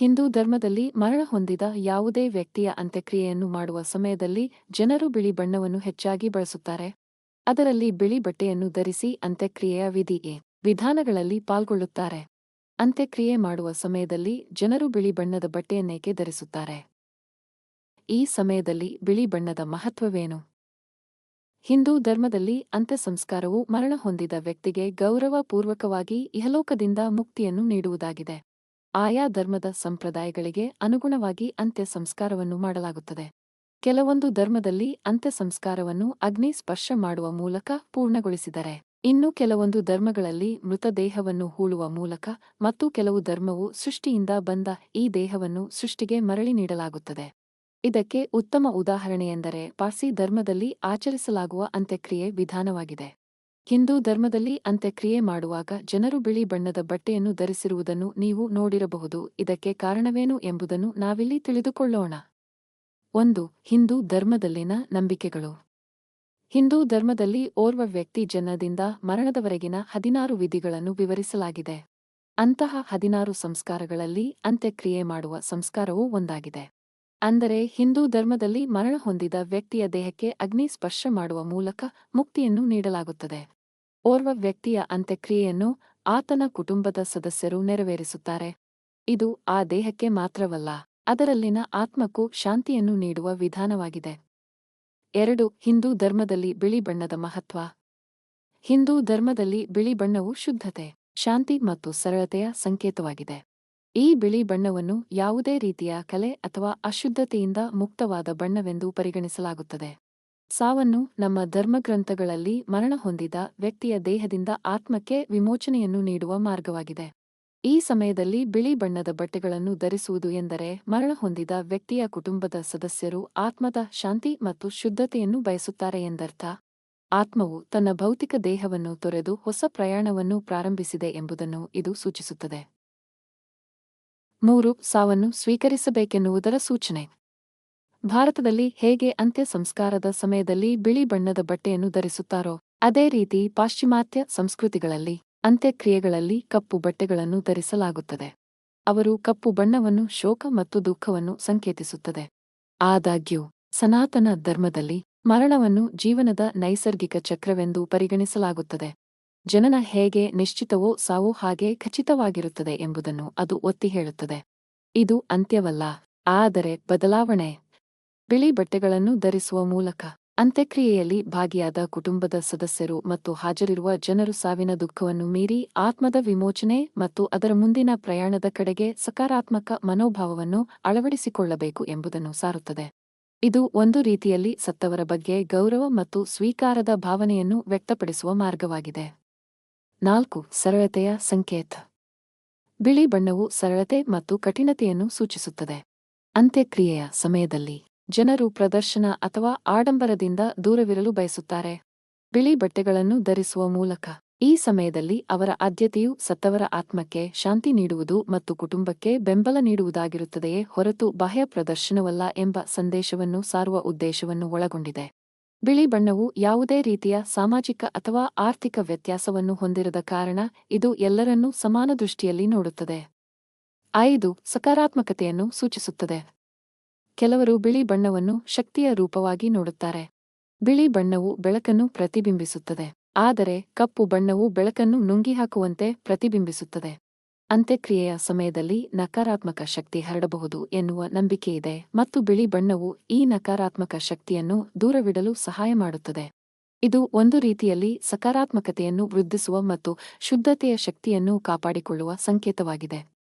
ಹಿಂದೂ ಧರ್ಮದಲ್ಲಿ ಮರಣ ಹೊಂದಿದ ಯಾವುದೇ ವ್ಯಕ್ತಿಯ ಅಂತ್ಯಕ್ರಿಯೆಯನ್ನು ಮಾಡುವ ಸಮಯದಲ್ಲಿ ಜನರು ಬಿಳಿ ಬಣ್ಣವನ್ನು ಹೆಚ್ಚಾಗಿ ಬಳಸುತ್ತಾರೆ. ಅದರಲ್ಲಿ ಬಿಳಿ ಬಟ್ಟೆಯನ್ನು ಧರಿಸಿ ಅಂತ್ಯಕ್ರಿಯೆಯ ವಿಧಿಯೇ ವಿಧಾನಗಳಲ್ಲಿ ಪಾಲ್ಗೊಳ್ಳುತ್ತಾರೆ. ಅಂತ್ಯಕ್ರಿಯೆ ಮಾಡುವ ಸಮಯದಲ್ಲಿ ಜನರು ಬಿಳಿ ಬಣ್ಣದ ಬಟ್ಟೆಯನ್ನೇಕೆ ಧರಿಸುತ್ತಾರೆ? ಈ ಸಮಯದಲ್ಲಿ ಬಿಳಿ ಬಣ್ಣದ ಮಹತ್ವವೇನು? ಹಿಂದೂ ಧರ್ಮದಲ್ಲಿ ಅಂತ್ಯ ಸಂಸ್ಕಾರವು ಮರಣ ಹೊಂದಿದ ವ್ಯಕ್ತಿಗೆ ಗೌರವಪೂರ್ವಕವಾಗಿ ಇಹಲೋಕದಿಂದ ಮುಕ್ತಿಯನ್ನು ನೀಡುವುದಾಗಿದೆ. ಆಯಾ ಧರ್ಮದ ಸಂಪ್ರದಾಯಗಳಿಗೆ ಅನುಗುಣವಾಗಿ ಅಂತ್ಯ ಸಂಸ್ಕಾರವನ್ನು ಮಾಡಲಾಗುತ್ತದೆ. ಕೆಲವೊಂದು ಧರ್ಮದಲ್ಲಿ ಅಂತ್ಯ ಸಂಸ್ಕಾರವನ್ನು ಅಗ್ನಿ ಸ್ಪರ್ಶ ಮಾಡುವ ಮೂಲಕ ಪೂರ್ಣಗೊಳಿಸಿದರೆ, ಇನ್ನು ಕೆಲವೊಂದು ಧರ್ಮಗಳಲ್ಲಿ ಮೃತದೇಹವನ್ನು ಹೂಳುವ ಮೂಲಕ ಮತ್ತು ಕೆಲವು ಧರ್ಮವು ಸೃಷ್ಟಿಯಿಂದ ಬಂದ ಈ ದೇಹವನ್ನು ಸೃಷ್ಟಿಗೆ ಮರಳಿ ನೀಡಲಾಗುತ್ತದೆ. ಇದಕ್ಕೆ ಉತ್ತಮ ಉದಾಹರಣೆಯೆಂದರೆ ಪಾರ್ಸಿ ಧರ್ಮದಲ್ಲಿ ಆಚರಿಸಲಾಗುವ ಅಂತ್ಯಕ್ರಿಯೆ ವಿಧಾನವಾಗಿದೆ. ಹಿಂದೂ ಧರ್ಮದಲ್ಲಿ ಅಂತ್ಯಕ್ರಿಯೆ ಮಾಡುವಾಗ ಜನರು ಬಿಳಿ ಬಣ್ಣದ ಬಟ್ಟೆಯನ್ನು ಧರಿಸಿರುವುದನ್ನು ನೀವು ನೋಡಿರಬಹುದು. ಇದಕ್ಕೆ ಕಾರಣವೇನು ಎಂಬುದನ್ನು ನಾವಿಲ್ಲಿ ತಿಳಿದುಕೊಳ್ಳೋಣ. ಒಂದು, ಹಿಂದೂ ಧರ್ಮದಲ್ಲಿನ ನಂಬಿಕೆಗಳು. ಹಿಂದೂ ಧರ್ಮದಲ್ಲಿ ಓರ್ವ ವ್ಯಕ್ತಿ ಜನನದಿಂದ ಮರಣದವರೆಗಿನ ಹದಿನಾರು ವಿಧಿಗಳನ್ನು ವಿವರಿಸಲಾಗಿದೆ. ಅಂತಹ ಹದಿನಾರು ಸಂಸ್ಕಾರಗಳಲ್ಲಿ ಅಂತ್ಯಕ್ರಿಯೆ ಮಾಡುವ ಸಂಸ್ಕಾರವೂ ಒಂದಾಗಿದೆ. ಅಂದರೆ, ಹಿಂದೂ ಧರ್ಮದಲ್ಲಿ ಮರಣ ಹೊಂದಿದ ವ್ಯಕ್ತಿಯ ದೇಹಕ್ಕೆ ಅಗ್ನಿ ಸ್ಪರ್ಶ ಮಾಡುವ ಮೂಲಕ ಮುಕ್ತಿಯನ್ನು ನೀಡಲಾಗುತ್ತದೆ. ಓರ್ವ ವ್ಯಕ್ತಿಯ ಅಂತ್ಯಕ್ರಿಯೆಯನ್ನು ಆತನ ಕುಟುಂಬದ ಸದಸ್ಯರು ನೆರವೇರಿಸುತ್ತಾರೆ. ಇದು ಆ ದೇಹಕ್ಕೆ ಮಾತ್ರವಲ್ಲ, ಅದರಲ್ಲಿನ ಆತ್ಮಕ್ಕೂ ಶಾಂತಿಯನ್ನು ನೀಡುವ ವಿಧಾನವಾಗಿದೆ. ಎರಡು, ಹಿಂದೂ ಧರ್ಮದಲ್ಲಿ ಬಿಳಿ ಬಣ್ಣದ ಮಹತ್ವ. ಹಿಂದೂ ಧರ್ಮದಲ್ಲಿ ಬಿಳಿ ಬಣ್ಣವು ಶುದ್ಧತೆ, ಶಾಂತಿ ಮತ್ತು ಸರಳತೆಯ ಸಂಕೇತವಾಗಿದೆ. ಈ ಬಿಳಿ ಬಣ್ಣವನ್ನು ಯಾವುದೇ ರೀತಿಯ ಕಲೆ ಅಥವಾ ಅಶುದ್ಧತೆಯಿಂದ ಮುಕ್ತವಾದ ಬಣ್ಣವೆಂದು ಪರಿಗಣಿಸಲಾಗುತ್ತದೆ. ಸಾವನ್ನು ನಮ್ಮ ಧರ್ಮಗ್ರಂಥಗಳಲ್ಲಿ ಮರಣ ಹೊಂದಿದ ವ್ಯಕ್ತಿಯ ದೇಹದಿಂದ ಆತ್ಮಕ್ಕೆ ವಿಮೋಚನೆಯನ್ನು ನೀಡುವ ಮಾರ್ಗವಾಗಿದೆ. ಈ ಸಮಯದಲ್ಲಿ ಬಿಳಿ ಬಣ್ಣದ ಬಟ್ಟೆಗಳನ್ನು ಧರಿಸುವುದು ಎಂದರೆ ಮರಣ ಹೊಂದಿದ ವ್ಯಕ್ತಿಯ ಕುಟುಂಬದ ಸದಸ್ಯರು ಆತ್ಮದ ಶಾಂತಿ ಮತ್ತು ಶುದ್ಧತೆಯನ್ನು ಬಯಸುತ್ತಾರೆ ಎಂದರ್ಥ. ಆತ್ಮವು ತನ್ನ ಭೌತಿಕ ದೇಹವನ್ನು ತೊರೆದು ಹೊಸ ಪ್ರಯಾಣವನ್ನು ಪ್ರಾರಂಭಿಸಿದೆ ಎಂಬುದನ್ನು ಇದು ಸೂಚಿಸುತ್ತದೆ. ಮೂರು, ಸಾವನ್ನು ಸ್ವೀಕರಿಸಬೇಕೆನ್ನುವುದರ ಸೂಚನೆ. ಭಾರತದಲ್ಲಿ ಹೇಗೆ ಅಂತ್ಯ ಸಂಸ್ಕಾರದ ಸಮಯದಲ್ಲಿ ಬಿಳಿ ಬಣ್ಣದ ಬಟ್ಟೆಯನ್ನು ಧರಿಸುತ್ತಾರೋ, ಅದೇ ರೀತಿ ಪಾಶ್ಚಿಮಾತ್ಯ ಸಂಸ್ಕೃತಿಗಳಲ್ಲಿ ಅಂತ್ಯಕ್ರಿಯೆಗಳಲ್ಲಿ ಕಪ್ಪು ಬಟ್ಟೆಗಳನ್ನು ಧರಿಸಲಾಗುತ್ತದೆ. ಅವರು ಕಪ್ಪು ಬಣ್ಣವನ್ನು ಶೋಕ ಮತ್ತು ದುಃಖವನ್ನು ಸಂಕೇತಿಸುತ್ತದೆ. ಆದಾಗ್ಯೂ, ಸನಾತನ ಧರ್ಮದಲ್ಲಿ ಮರಣವನ್ನು ಜೀವನದ ನೈಸರ್ಗಿಕ ಚಕ್ರವೆಂದು ಪರಿಗಣಿಸಲಾಗುತ್ತದೆ. ಜನನ ಹೇಗೆ ನಿಶ್ಚಿತವೋ ಸಾವು ಹಾಗೆ ಖಚಿತವಾಗಿರುತ್ತದೆ ಎಂಬುದನ್ನು ಅದು ಒತ್ತಿ ಹೇಳುತ್ತದೆ. ಇದು ಅಂತ್ಯವಲ್ಲ, ಆದರೆ ಬದಲಾವಣೆ ಬಿಳಿ ಬಟ್ಟೆಗಳನ್ನು ಧರಿಸುವ ಮೂಲಕ ಅಂತ್ಯಕ್ರಿಯೆಯಲ್ಲಿ ಭಾಗಿಯಾದ ಕುಟುಂಬದ ಸದಸ್ಯರು ಮತ್ತು ಹಾಜರಿರುವ ಜನರು ಸಾವಿನ ದುಃಖವನ್ನು ಮೀರಿ ಆತ್ಮದ ವಿಮೋಚನೆ ಮತ್ತು ಅದರ ಮುಂದಿನ ಪ್ರಯಾಣದ ಕಡೆಗೆ ಸಕಾರಾತ್ಮಕ ಮನೋಭಾವವನ್ನು ಅಳವಡಿಸಿಕೊಳ್ಳಬೇಕು ಎಂಬುದನ್ನು ಸಾರುತ್ತದೆ. ಇದು ಒಂದು ರೀತಿಯಲ್ಲಿ ಸತ್ತವರ ಬಗ್ಗೆ ಗೌರವ ಮತ್ತು ಸ್ವೀಕಾರದ ಭಾವನೆಯನ್ನು ವ್ಯಕ್ತಪಡಿಸುವ ಮಾರ್ಗವಾಗಿದೆ. ನಾಲ್ಕು, ಸರಳತೆಯ ಸಂಕೇತ. ಬಿಳಿ ಬಣ್ಣವು ಸರಳತೆ ಮತ್ತು ಕಠಿಣತೆಯನ್ನು ಸೂಚಿಸುತ್ತದೆ. ಅಂತ್ಯಕ್ರಿಯೆಯ ಸಮಯದಲ್ಲಿ ಜನರು ಪ್ರದರ್ಶನ ಅಥವಾ ಆಡಂಬರದಿಂದ ದೂರವಿರಲು ಬಯಸುತ್ತಾರೆ. ಬಿಳಿ ಬಟ್ಟೆಗಳನ್ನು ಧರಿಸುವ ಮೂಲಕ. ಈ ಸಮಯದಲ್ಲಿ ಅವರ ಆದ್ಯತೆಯು ಸತ್ತವರ ಆತ್ಮಕ್ಕೆ ಶಾಂತಿ ನೀಡುವುದು ಮತ್ತು ಕುಟುಂಬಕ್ಕೆ ಬೆಂಬಲ ನೀಡುವುದಾಗಿರುತ್ತದೆಯೇ ಹೊರತು ಬಾಹ್ಯ ಪ್ರದರ್ಶನವಲ್ಲ ಎಂಬ ಸಂದೇಶವನ್ನು ಸಾರುವ ಉದ್ದೇಶವನ್ನು ಒಳಗೊಂಡಿದೆ. ಬಿಳಿ ಬಣ್ಣವು ಯಾವುದೇ ರೀತಿಯ ಸಾಮಾಜಿಕ ಅಥವಾ ಆರ್ಥಿಕ ವ್ಯತ್ಯಾಸವನ್ನು ಹೊಂದಿರದ ಕಾರಣ ಇದು ಎಲ್ಲರನ್ನೂ ಸಮಾನ ದೃಷ್ಟಿಯಲ್ಲಿ ನೋಡುತ್ತದೆ. ಐದು, ಸಕಾರಾತ್ಮಕತೆಯನ್ನು ಸೂಚಿಸುತ್ತದೆ. ಕೆಲವರು ಬಿಳಿ ಬಣ್ಣವನ್ನು ಶಕ್ತಿಯ ರೂಪವಾಗಿ ನೋಡುತ್ತಾರೆ. ಬಿಳಿ ಬಣ್ಣವು ಬೆಳಕನ್ನು ಪ್ರತಿಬಿಂಬಿಸುತ್ತದೆ. ಆದರೆ ಕಪ್ಪು ಬಣ್ಣವು ಬೆಳಕನ್ನು ನುಂಗಿಹಾಕುವಂತೆ ಪ್ರತಿಬಿಂಬಿಸುತ್ತದೆ. ಅಂತ್ಯಕ್ರಿಯೆಯ ಸಮಯದಲ್ಲಿ ನಕಾರಾತ್ಮಕ ಶಕ್ತಿ ಹರಡಬಹುದು ಎನ್ನುವ ನಂಬಿಕೆಯಿದೆ ಮತ್ತು ಬಿಳಿ ಬಣ್ಣವು ಈ ನಕಾರಾತ್ಮಕ ಶಕ್ತಿಯನ್ನು ದೂರವಿಡಲು ಸಹಾಯ ಮಾಡುತ್ತದೆ. ಇದು ಒಂದು ರೀತಿಯಲ್ಲಿ ಸಕಾರಾತ್ಮಕತೆಯನ್ನು ವೃದ್ಧಿಸುವ ಮತ್ತು ಶುದ್ಧತೆಯ ಶಕ್ತಿಯನ್ನು ಕಾಪಾಡಿಕೊಳ್ಳುವ ಸಂಕೇತವಾಗಿದೆ.